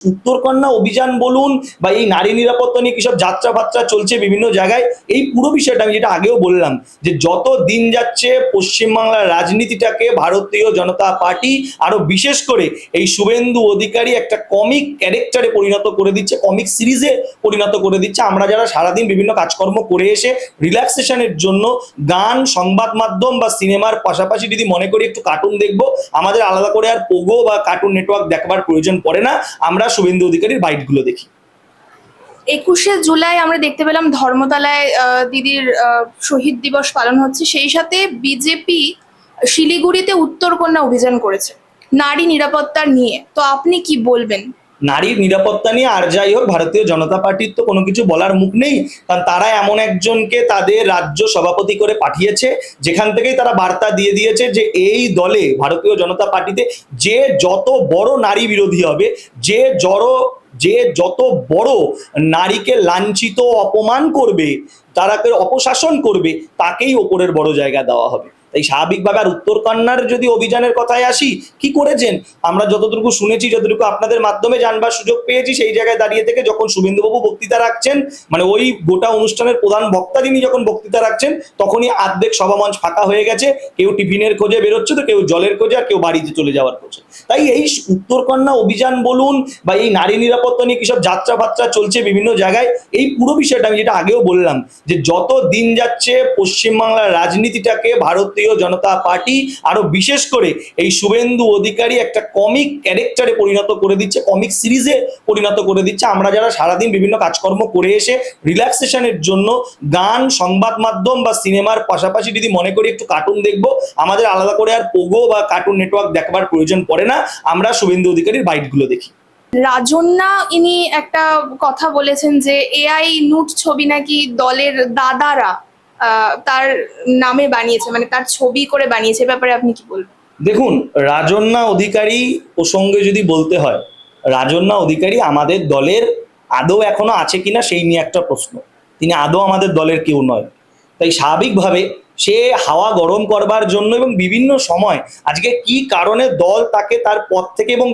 উত্তরকন্যা অভিযান বলুন বা এই নারী নিরাপত্তা নিয়ে কিসব যাত্রা ফাত্রা চলছে বিভিন্ন জায়গায়, এই পুরো বিষয়টা আমি যেটা আগেও বললাম যে যত দিন যাচ্ছে পশ্চিমবাংলার রাজনীতিটাকে ভারতীয় জনতা পার্টি আরও বিশেষ করে এই শুভেন্দু অধিকারী একটা কমিক ক্যারেক্টারে পরিণত করে দিচ্ছে কমিক সিরিজে পরিণত করে দিচ্ছে। আমরা যারা সারাদিন বিভিন্ন কাজকর্ম করে এসে রিল্যাক্সেশনের জন্য গান, সংবাদ মাধ্যম বা সিনেমার পাশাপাশি যদি মনে করি একটু কার্টুন দেখব, আমাদের আলাদা করে আর পোগো বা কার্টুন নেটওয়ার্ক দেখবার প্রয়োজন পড়ে না। আমরা শুভেন্দু অধিকারীর বাইটগুলো দেখি। একুশে জুলাই আমরা দেখতে পেলাম ধর্মতলায় দিদির শহীদ দিবস পালন হচ্ছে। সেই সাথে বিজেপি শিলিগুড়িতে উত্তর কন্যা অভিযান করেছে, নারী নিরাপত্তা নিয়ে। তো আপনি কি বলবেন? নারীর নিরাপত্তা নিয়ে, আর যাই হোক, ভারতীয় জনতা পার্টির তো কোনো কিছু বলার মুখ নেই। কারণ তারা এমন একজনকে তাদের রাজ্য সভাপতি করে পাঠিয়েছে, যেখান থেকেই তারা বার্তা দিয়ে দিয়েছে যে এই দলে ভারতীয় জনতা পার্টিতে যে যত বড় নারী বিরোধী হবে, যে জড়, যে যত বড় নারীকে লাঞ্ছিত অপমান করবে তারাকে অপশাসন করবে, তাকেই ওপরের বড় জায়গা দেওয়া হবে। তাই স্বাভাবিকভাবে আর উত্তরকন্যার যদি অভিযানের কথায় আসি, কি করেছেন? আমরা যতটুকু শুনেছি, যতটুকু আপনাদের মাধ্যমে জানবার সুযোগ পেয়েছি, সেই জায়গায় দাঁড়িয়ে থেকে যখন শুভেন্দুবাবু বক্তৃতা রাখছেন মানে ওই গোটা অনুষ্ঠানের প্রধান বক্তা যিনি যখন বক্তৃতা রাখছেন, তখনই আর্ধেক সভামঞ্চ ফাঁকা হয়ে গেছে, কেউ টিফিনের খোঁজে বেরোচ্ছে তো, কেউ জলের খোঁজে আর কেউ বাড়িতে চলে যাওয়ার খোঁজে। তাই এই উত্তরকন্যা অভিযান বলুন বা এই নারী নিরাপত্তা নিয়ে কিসব যাত্রা ফাত্রা চলছে বিভিন্ন জায়গায়, এই পুরো বিষয়টা আমি যেটা আগেও বললাম যে যত দিন যাচ্ছে পশ্চিমবাংলার রাজনীতিটাকে ভারতীয় জনতা পার্টি আরও বিশেষ করে এই শুভেন্দু অধিকারী একটা কমিক ক্যারেক্টারে পরিণত করে দিচ্ছে কমিক সিরিজে পরিণত করে দিচ্ছে। আমরা যারা সারাদিন বিভিন্ন কাজকর্ম করে এসে রিল্যাক্সেশনের জন্য গান, সংবাদ মাধ্যম বা সিনেমার পাশাপাশি যদি মনে করি একটু কার্টুন দেখব, আমাদের আলাদা করে আর পোগো বা কার্টুন নেটওয়ার্ক দেখবার প্রয়োজন পড়ে না। আমরা শুভেন্দু অধিকারীর বাইটগুলো দেখি। রাজন্যা ইনি একটা কথা বলেছেন যে এআই নুট ছবি নাকি দলের দাদারা তার নামে বানিয়েছে মানে তার ছবি করে বানিয়েছে ব্যাপারে আপনি কি বলবেন? দেখুন, রাজন্যা অধিকারী প্রসঙ্গে যদি বলতে হয়, রাজন্যা অধিকারী আমাদের দলের আদৌ এখনও আছে কিনা সেই নিয়ে একটা প্রশ্ন। তিনি আদৌ আমাদের দলের কেউ নয়। তাই স্বাভাবিকভাবে সে হাওয়া গরম করবার জন্য এবং বিভিন্ন সময় আজকে কি কারণে দল তাকে তার পথ থেকে এবং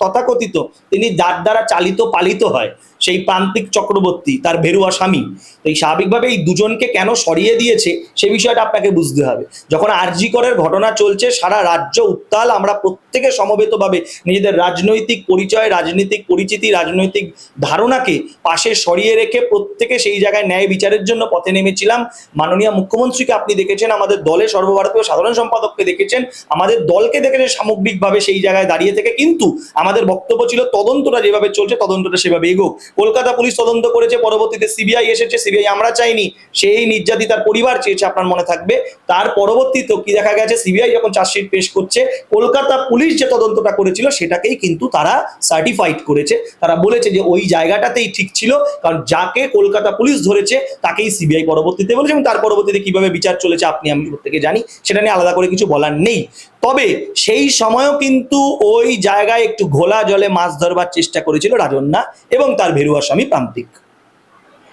তথাকথিত তিনি যার দ্বারা চালিত পালিত হয়, সেই প্রান্তিক চক্রবর্তী, তার ভেরুয়া স্বামী। তো এই স্বাভাবিকভাবে এই দুজনকে কেন সরিয়ে দিয়েছে সে বিষয়টা আপনাকে বুঝতে হবে। যখন আরজি করের ঘটনা চলছে, সারা রাজ্য উত্তাল, আমরা প্রত্যেকে সমবেতভাবে নিজেদের রাজনৈতিক পরিচয়, রাজনৈতিক পরিচিতি, রাজনৈতিক ধারণাকে পাশে সরিয়ে রেখে প্রত্যেকে সেই জায়গায় ন্যায় বিচারের জন্য পথে নেমেছিলাম। মাননীয় মুখ্যমন্ত্রীকে আপনি দেখেছেন, আমাদের দলের সর্বভারতীয় সাধারণ সম্পাদককে দেখেছেন, আমাদের দলকে দেখেছেন সামগ্রিকভাবে সেই জায়গায় দাঁড়িয়ে থেকে, কিন্তু আমাদের বক্তব্য ছিল তদন্তটা যেভাবে চলছে, তদন্তটা সেভাবে এগোক। কলকাতা পুলিশ তদন্ত করেছে, পরবর্তীতে সিবিআই এসেছে, সিবিআই আমরা চাইনি, সেই নির্যাতিতার পরিবার চেয়েছে, আপনার মনে থাকবে। তার পরবর্তীতে কি দেখা গেছে, সিবিআই যখন চার্জশিট পেশ করছে, কলকাতা পুলিশ যে তদন্তটা করেছিল, সেটাকেই কিন্তু তারা সার্টিফাইড করেছে। তারা বলেছে যে ওই জায়গাটাতেই ঠিক ছিল, কারণ যাকে কলকাতা পুলিশ ধরেছে, তাকেই সিবিআই পরবর্তীতে বলেছে এবং তার পরবর্তীতে কীভাবে বিচার চলেছে আপনি, আমি প্রত্যেকে জানি, সেটা নিয়ে আলাদা করে কিছু বলার নেই। তবে সেই সময়ও কিন্তু ওই জায়গায় একটু ঘোলা জলে মাছ ধরবার চেষ্টা করেছিল রাজন্যা এবং তার ভেরুয়া স্বামী প্রান্তিক।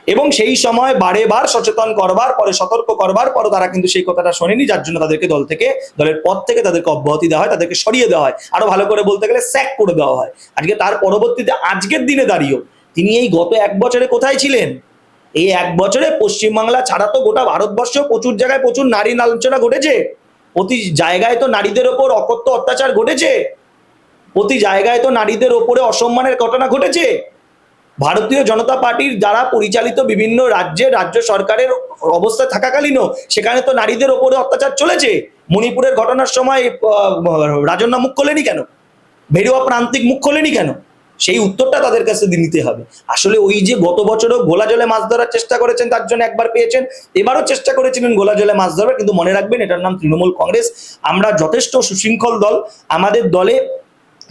এবং সেই সময় বারে বার সচেতন করবার পরে, সতর্ক করবার পর তারা কিন্তু সেই কথাটা শোনেনি, যার জন্য তাদেরকে দল থেকে, দলের পদ থেকে তাদেরকে অব্যাহতি দেওয়া হয়, তাদেরকে সরিয়ে দেওয়া হয়। আরও ভালো করে বলতে গেলে স্যাক করে দেওয়া হয়। আজকে তার পরবর্তীতে, আজকের দিনে দাঁড়িয়েও তিনি এই গত এক বছরে কোথায় ছিলেন? এই এক বছরে পশ্চিমবাংলা ছাড়া তো গোটা ভারতবর্ষ প্রচুর জায়গায় প্রচুর নারী লাঞ্ছনা ঘটেছে। প্রতি জায়গায় তো নারীদের ওপর অকথ্য অত্যাচার ঘটেছে। প্রতি জায়গায় তো নারীদের ওপরে অসম্মানের ঘটনা ঘটেছে। ভারতীয় জনতা পার্টির দ্বারা পরিচালিত বিভিন্ন রাজ্যে রাজ্য সরকারের অবস্থা থাকাকালীনও সেখানে তো নারীদের ওপরে অত্যাচার চলেছে। মণিপুরের ঘটনার সময় রাজন্যা মুখ খোলেনি কেন? ভেরুয়া প্রান্তিক মুখ খোলেনি কেন? সেই উত্তরটা তাদের কাছে নিতে হবে। আসলে ওই যে গত বছরও গোলা জলে মাছ ধরার চেষ্টা করেছেন, তার জন্য একবার পেয়েছেন। এবারও চেষ্টা করেছিলেন গোলা জলে মাছ ধরবার কিন্তু মনে রাখবেন এটার নাম তৃণমূল কংগ্রেস। আমরা যথেষ্ট সুশৃঙ্খল দল। আমাদের দলে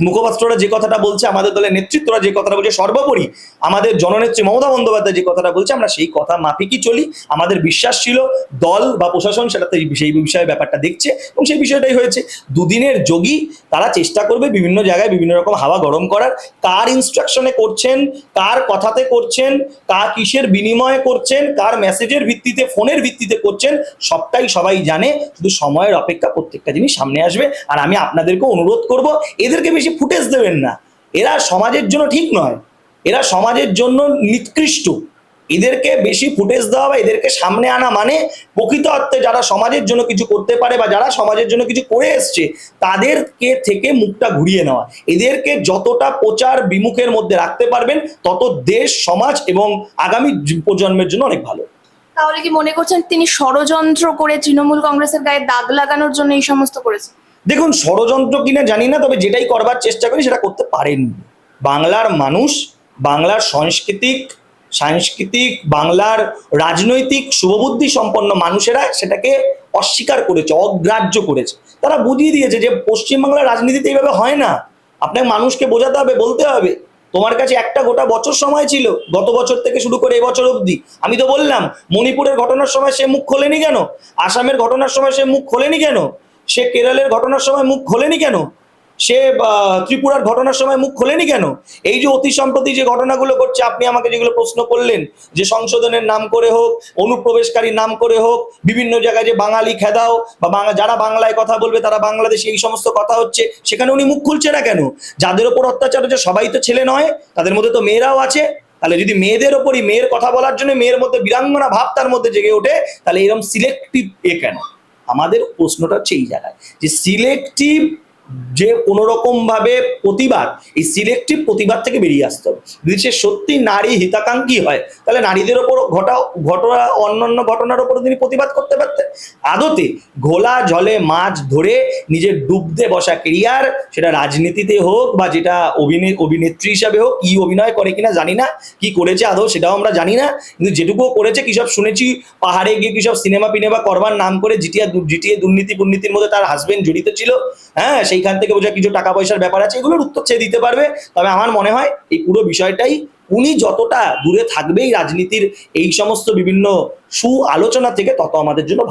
মুখপাত্ররা যে কথাটা বলছে, আমাদের দলের নেতৃত্বরা যে কথাটা বলছে, সর্বোপরি আমাদের জননেত্রী মমতা বন্দ্যোপাধ্যায় যে কথাটা বলছে, আমরা সেই কথা মাফিকই চলি। আমাদের বিশ্বাস ছিল দল বা প্রশাসন সেটাতে সেই বিষয়ে ব্যাপারটা দেখছে এবং সেই বিষয়টাই হয়েছে। দুদিনের যোগী, তারা চেষ্টা করবে বিভিন্ন জায়গায় বিভিন্ন রকম হাওয়া গরম করার। কার ইনস্ট্রাকশনে করছেন, কার কথাতে করছেন, কার কিসের বিনিময়ে করছেন, কার মেসেজের ভিত্তিতে ফোনের ভিত্তিতে করছেন, সবটাই সবাই জানে। শুধু সময়ের অপেক্ষা প্রত্যেকটা জিনিস সামনে আসবে। আর আমি আপনাদেরকে অনুরোধ করব, এদেরকে বেশি ফুটেজ দেবেন না। এরা সমাজের জন্য ঠিক নয়। এরা সমাজের জন্য নিকৃষ্ট। এদেরকে বেশি ফুটেজ দেওয়া বা এদেরকে সামনে আনা মানে প্রকৃত অর্থে যারা সমাজের জন্য কিছু করতে পারে বা যারা সমাজের জন্য কিছু করে এসছে, তাদেরকে থেকে মুখটা ঘুরিয়ে নেওয়া। এদেরকে যতটা প্রচার বিমুখের মধ্যে রাখতে পারবেন, তত দেশ, সমাজ এবং আগামী প্রজন্মের জন্য অনেক ভালো। তাহলে কি মনে করছেন তিনি ষড়যন্ত্র করে তৃণমূল কংগ্রেসের গায়ে দাগ লাগানোর জন্য এই সমস্ত করেছেন? দেখুন, ষড়যন্ত্র কিনা জানি না, তবে যেটাই করবার চেষ্টা করি সেটা করতে পারেন। বাংলার মানুষ, বাংলার সাংস্কৃতিক সাংস্কৃতিক, বাংলার রাজনৈতিক শুভবুদ্ধি সম্পন্ন মানুষেরা সেটাকে অস্বীকার করেছে, অগ্রাহ্য করেছে। তারা বুঝিয়ে দিয়েছে যে পশ্চিমবাংলার রাজনীতিতে এইভাবে হয় না। আপনাকে মানুষকে বোঝাতে হবে, বলতে হবে, তোমার কাছে একটা গোটা বছর সময় ছিল, গত বছর থেকে শুরু করে এবছর অবধি। আমি তো বললাম, মণিপুরের ঘটনার সময় সে মুখ খোলেনি কেন? আসামের ঘটনার সময় সে মুখ খোলেনি কেন? সে কেরলের ঘটনার সময় মুখ খোলেনি কেন? সে ত্রিপুরার ঘটনার সময় মুখ খোলেনি কেন? এই যে অতি সম্প্রতি যে ঘটনাগুলো করছে আপনি আমাকে যেগুলো প্রশ্ন করলেন, যে সংশোধনের নাম করে হোক, অনুপ্রবেশকারী নাম করে হোক, বিভিন্ন জায়গায় যে বাঙালি খেদাও, বা বাংলা যারা বাংলায় কথা বলবে, তারা বাংলাদেশে এই সমস্ত কথা হচ্ছে, সেখানে উনি মুখ খুলছে না কেন? যাদের ওপর অত্যাচার হচ্ছে, সবাই তো ছেলে নয়, তাদের মধ্যে তো মেয়েরাও আছে। তাহলে যদি মেয়েদের ওপরই মেয়ের কথা বলার জন্য মেয়ের মধ্যে বীরাঙ্গনা ভাব তার মধ্যে জেগে ওঠে, তাহলে এরকম সিলেক্টিভ এ কেন? আমাদের প্রশ্নটা হচ্ছে এই জায়গায় যে সিলেক্টিভ যে কোনো রকম ভাবে প্রতিবাদ, এই সিলেক্টিভ প্রতিবাদ থেকে বেরিয়ে আসতে হবে। যদি সে সত্যি নারী হিতাকাঙ্ক্ষী হয়, তাহলে নারীদের ওপর ঘটা ঘটনা অন্য অন্যান্য ঘটনার ওপর তিনি প্রতিবাদ করতে পারতেন। আদতে ঘোলা জলে মাছ ধরে নিজের ডুবতে বসা কেরিয়ার, সেটা রাজনীতিতে হোক বা যেটা অভিনে, অভিনেত্রী হিসাবে হোক কি অভিনয় করে কিনা জানি না, কি করেছে আদৌ সেটাও আমরা জানি না। কিন্তু যেটুকুও করেছে, কি সব শুনেছি, পাহাড়ে গিয়ে কি সব সিনেমা পিনেমা করবার নাম করে জিটিয়া জিটিএ দুর্নীতি দুর্নীতির মধ্যে তার হাজবেন্ড জড়িত ছিল হ্যাঁ সেইখান থেকে বোঝা কিছু টাকা পয়সার ব্যাপার আছে, এগুলোর উত্তর সে দিতে পারবে। তবে আমার মনে হয় এই পুরো বিষয়টাই উনি যতটা দূরে থাকবেই রাজনীতির এই সমস্ত বিভিন্ন সু আলোচনা থেকে, তত আমাদের জন্য